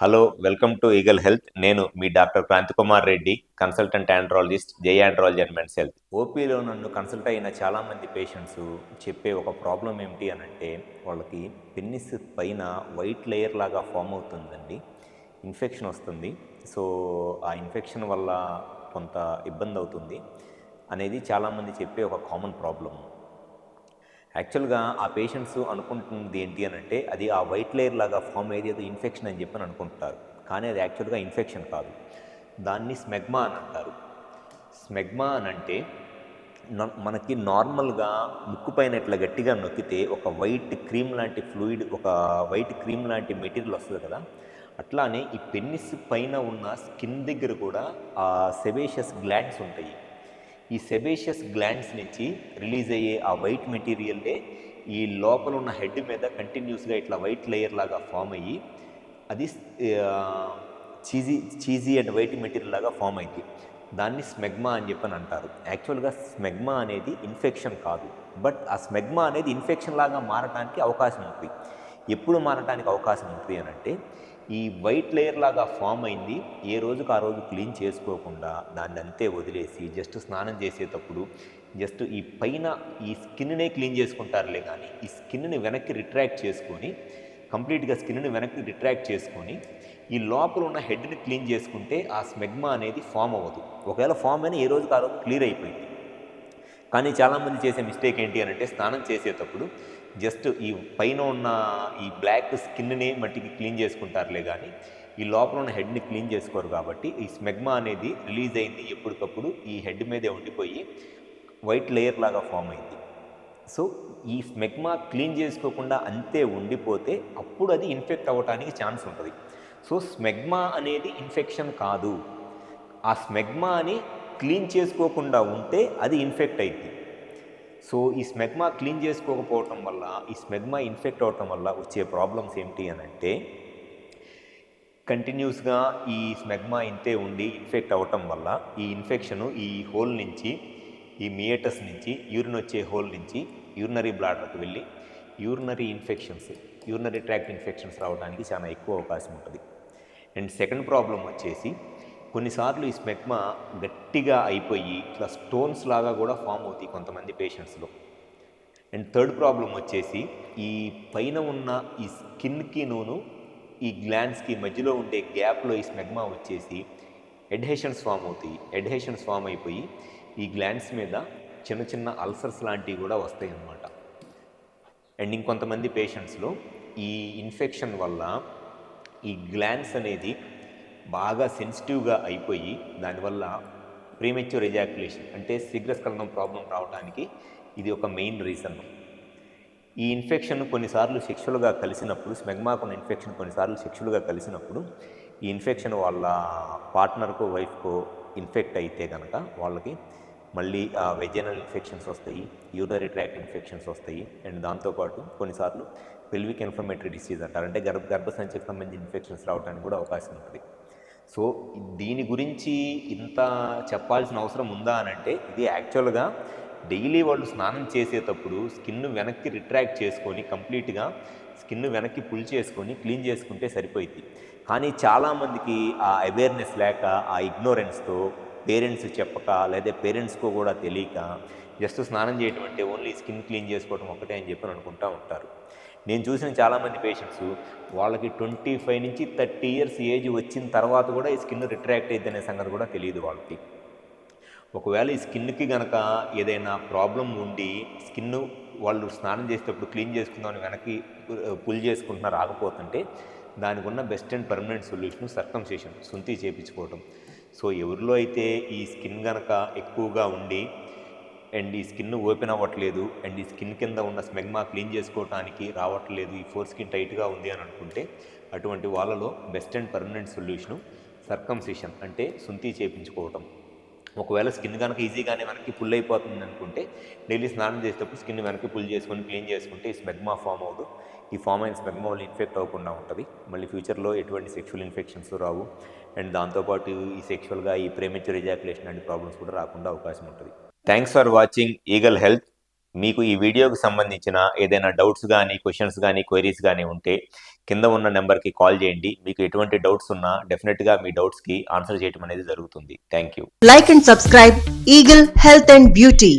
Hello welcome to Eagle Health. నేను మీ doctor Kranthi Kumar Reddy consultant andrologist J andrology and men's health. ఓపీలో నన్ను consult అయిన చాలామంది patients చెప్పే ఒక ప్రాబ్లం ఏమిటి అని అంటే వాళ్ళకి పెన్నిస్ పైన వైట్ లేయర్ లాగా ఫామ్ అవుతుందండి. ఇన్ఫెక్షన్ వస్తుంది. సో ఆ ఇన్ఫెక్షన్ వల్ల కొంత ఇబ్బంది అవుతుంది. అనేది చాలామంది చెప్పే ఒక కామన్ ప్రాబ్లమ్. యాక్చువల్గా ఆ పేషెంట్స్ అనుకుంటుంది ఏంటి అని అంటే అది ఆ వైట్ లేయర్ లాగా ఫామ్ అయ్యేది అది ఇన్ఫెక్షన్ అని చెప్పి అని అనుకుంటారు. కానీ అది యాక్చువల్గా ఇన్ఫెక్షన్ కాదు. దాన్ని స్మెగ్మా అని అంటారు. స్మెగ్మా అని అంటే మనకి నార్మల్గా ముక్కు పైన ఇట్లా గట్టిగా నొక్కితే ఒక వైట్ క్రీమ్ లాంటి ఫ్లూయిడ్ ఒక వైట్ క్రీమ్ లాంటి మెటీరియల్ వస్తుంది కదా. అట్లానే ఈ పెన్నిస్ పైన ఉన్న స్కిన్ దగ్గర కూడా ఆ సెబేషియస్ గ్లాండ్స్ ఉంటాయి. ఈ సెబేషియస్ గ్లాండ్స్ నుంచి రిలీజ్ అయ్యే ఆ వైట్ మెటీరియల్లే ఈ లోపల ఉన్న హెడ్ మీద కంటిన్యూస్గా ఇట్లా వైట్ లేయర్ లాగా ఫామ్ అయ్యి అది cheesy cheesy and white material లాగా ఫామ్ అయింది. దాన్ని స్మెగ్మా అని చెప్పని అంటారు. యాక్చువల్గా స్మెగ్మా అనేది ఇన్ఫెక్షన్ కాదు. బట్ ఆ స్మెగ్మా అనేది ఇన్ఫెక్షన్ లాగా మారడానికి అవకాశం ఉంటుంది ఎప్పుడు మారడానికి అవకాశం ఉంటుంది అని అంటే ఈ వైట్ లేయర్ లాగా ఫామ్ అయింది. ఏ రోజుకు ఆ రోజు క్లీన్ చేసుకోకుండా దాన్ని అంతే వదిలేసి జస్ట్ స్నానం చేసేటప్పుడు జస్ట్ ఈ పైన ఈ స్కిన్నే క్లీన్ చేసుకుంటారులే కానీ ఈ స్కిన్ని వెనక్కి రిట్రాక్ట్ చేసుకొని కంప్లీట్గా స్కిన్ని వెనక్కి రిట్రాక్ట్ చేసుకొని ఈ లోపల ఉన్న హెడ్ని క్లీన్ చేసుకుంటే ఆ స్మెగ్మా అనేది ఫామ్ అవ్వదు. ఒకవేళ ఫామ్ అయినా ఏ రోజుకు ఆ రోజు క్లియర్ అయిపోయింది. కానీ చాలామంది చేసే మిస్టేక్ ఏంటి అని అంటే స్నానం చేసేటప్పుడు జస్ట్ ఈ పైన ఉన్న ఈ బ్లాక్ స్కిన్ని మట్టికి క్లీన్ చేసుకుంటారులే కానీ ఈ లోపల ఉన్న హెడ్ని క్లీన్ చేసుకోరు కాబట్టి ఈ స్మెగ్మా అనేది రిలీజ్ అయింది ఎప్పటికప్పుడు ఈ హెడ్ మీదే ఉండిపోయి వైట్ లేయర్ లాగా ఫామ్ అయింది. సో ఈ స్మెగ్మా క్లీన్ చేసుకోకుండా అంతే ఉండిపోతే అప్పుడు అది ఇన్ఫెక్ట్ అవ్వడానికి ఛాన్స్ ఉంటుంది. సో స్మెగ్మా అనేది ఇన్ఫెక్షన్ కాదు. ఆ స్మెగ్మాని క్లీన్ చేసుకోకుండా ఉంటే అది ఇన్ఫెక్ట్ అయింది సో ఈ స్మెగ్మా క్లీన్ చేసుకోకపోవటం వల్ల ఈ స్మెగ్మా ఇన్ఫెక్ట్ అవటం వల్ల వచ్చే ప్రాబ్లమ్స్ ఏంటి అని అంటే కంటిన్యూస్గా ఈ స్మెగ్మా ఇంతే ఉండి ఇన్ఫెక్ట్ అవ్వటం వల్ల ఈ ఇన్ఫెక్షను ఈ హోల్ నుంచి ఈ మియేటస్ నుంచి యూరిన్ వచ్చే హోల్ నుంచి యూరినరీ బ్లాడర్కి వెళ్ళి urinary infections urinary tract infections రావడానికి చాలా ఎక్కువ అవకాశం ఉంటుంది. అండ్ సెకండ్ ప్రాబ్లం వచ్చేసి కొన్నిసార్లు ఈ స్మెగ్మా గట్టిగా అయిపోయి ఇట్లా స్టోన్స్ లాగా కూడా ఫామ్ అవుతాయి కొంతమంది పేషెంట్స్లో. అండ్ థర్డ్ ప్రాబ్లం వచ్చేసి ఈ పైన ఉన్న ఈ స్కిన్కి నూను ఈ గ్లాండ్స్కి మధ్యలో ఉండే గ్యాప్లో ఈ స్మెగ్మా వచ్చేసి ఎడ్హెషన్స్ ఫామ్ అవుతాయి. ఎడ్హెషన్స్ ఫామ్ అయిపోయి ఈ గ్లాండ్స్ మీద చిన్న చిన్న అల్సర్స్ లాంటివి కూడా వస్తాయి అన్నమాట. అండ్ ఇంకొంతమంది పేషెంట్స్లో ఈ ఇన్ఫెక్షన్ వల్ల ఈ గ్లాండ్స్ అనేది బాగా సెన్సిటివ్గా అయిపోయి దానివల్ల ప్రీమెచ్యూర్ ఎజాక్యులేషన్ అంటే శీఘ్రస్ఖలనం ప్రాబ్లం రావడానికి ఇది ఒక మెయిన్ రీజన్. ఈ ఇన్ఫెక్షన్ కొన్నిసార్లు సెక్షువల్గా కలిసినప్పుడు స్మెగ్మాకున్న ఇన్ఫెక్షన్ కొన్నిసార్లు సెక్షువల్గా కలిసినప్పుడు ఈ ఇన్ఫెక్షన్ వాళ్ళ పార్ట్నర్కో వైఫ్కో ఇన్ఫెక్ట్ అయితే కనుక వాళ్ళకి మళ్ళీ వెజనల్ ఇన్ఫెక్షన్స్ వస్తాయి యూరినరీ ట్రాక్ట్ ఇన్ఫెక్షన్స్ వస్తాయి అండ్ దాంతోపాటు కొన్నిసార్లు పెల్విక్ ఇన్ఫ్లమేటరీ డిసీజ్ అంటారు. అంటే గర్భ గర్భసంచికి సంబంధించిన ఇన్ఫెక్షన్స్ రావడానికి కూడా అవకాశం ఉంటుంది. సో దీని గురించి ఇంత చెప్పాల్సిన అవసరం ఉందా అని అంటే ఇది యాక్చువల్గా డైలీ వాళ్ళు స్నానం చేసేటప్పుడు స్కిన్ వెనక్కి రిట్రాక్ట్ చేసుకొని కంప్లీట్గా స్కిన్ వెనక్కి పుల్ చేసుకొని క్లీన్ చేసుకుంటే సరిపోయింది కానీ చాలామందికి ఆ అవేర్నెస్ లేక ఆ ఇగ్నోరెన్స్తో పేరెంట్స్ చెప్పక లేదా పేరెంట్స్కో కూడా తెలియక జస్ట్ స్నానం చేయటం అంటే ఓన్లీ స్కిన్ క్లీన్ చేసుకోవడం ఒకటే అని చెప్పి అనుకుంటూ ఉంటారు. నేను చూసిన చాలామంది పేషెంట్స్ వాళ్ళకి ట్వంటీ ఫైవ్ నుంచి థర్టీ ఇయర్స్ ఏజ్ వచ్చిన తర్వాత కూడా ఈ స్కిన్ రిట్రాక్ట్ అయ్యింది అనే సంగతి కూడా తెలియదు వాళ్ళకి. ఒకవేళ ఈ స్కిన్కి గనక ఏదైనా ప్రాబ్లం ఉండి స్కిన్ వాళ్ళు స్నానం చేసేటప్పుడు క్లీన్ చేసుకుందామని వెనక్కి పుల్ చేసుకుంటున్నా రాకపోతుంటే దానికి ఉన్న best and permanent solution circumcision సుంతి చేయించుకోవటం సో ఎవరిలో అయితే ఈ స్కిన్ గనక ఎక్కువగా ఉండి అండ్ ఈ స్కిన్ ఓపెన్ అవ్వట్లేదు అండ్ ఈ స్కిన్ కింద ఉన్న స్మెగ్మా క్లీన్ చేసుకోవడానికి రావట్లేదు ఈ ఫోర్ స్కిన్ టైట్గా ఉంది అని అనుకుంటే అటువంటి వాళ్ళలో best and permanent solution circumcision అంటే సుంతి చేయించుకోవటం ఒకవేళ స్కిన్ కనుక ఈజీగానే మనకి పుల్ అయిపోతుంది అనుకుంటే డైలీ స్నానం చేసేటప్పుడు స్కిన్ వెనక్కి పుల్ చేసుకొని క్లీన్ చేసుకుంటే ఈ స్మెగ్మా ఫామ్ అవ్వదు. ఈ ఫామ్ అయిన స్మెగ్మా వల్ల ఇన్ఫెక్ట్ అవ్వకుండా ఉంటుంది. మళ్ళీ ఫ్యూచర్లో ఎటువంటి సెక్షువల్ ఇన్ఫెక్షన్స్ రావు. అండ్ దాంతోపాటు ఈ సెక్షువల్గా ఈ ప్రేమెచ్యూర్ ఎజాకులేషన్ అనే ప్రాబ్లమ్స్ కూడా రాకుండా అవకాశం ఉంటుంది. Thanks for watching Eagle Health మీకు ఈ వీడియోకి సంబంధించిన ఏదైనా డౌట్స్ కానీ క్వశ్చన్స్ కానీ క్వైరీస్ కానీ ఉంటే కింద ఉన్న నెంబర్కి కాల్ చేయండి. మీకు ఎటువంటి డౌట్స్ ఉన్నా డెఫినెట్గా మీ డౌట్స్కి ఆన్సర్ చేయడం అనేది జరుగుతుంది. Thank you like and subscribe Eagle Health and Beauty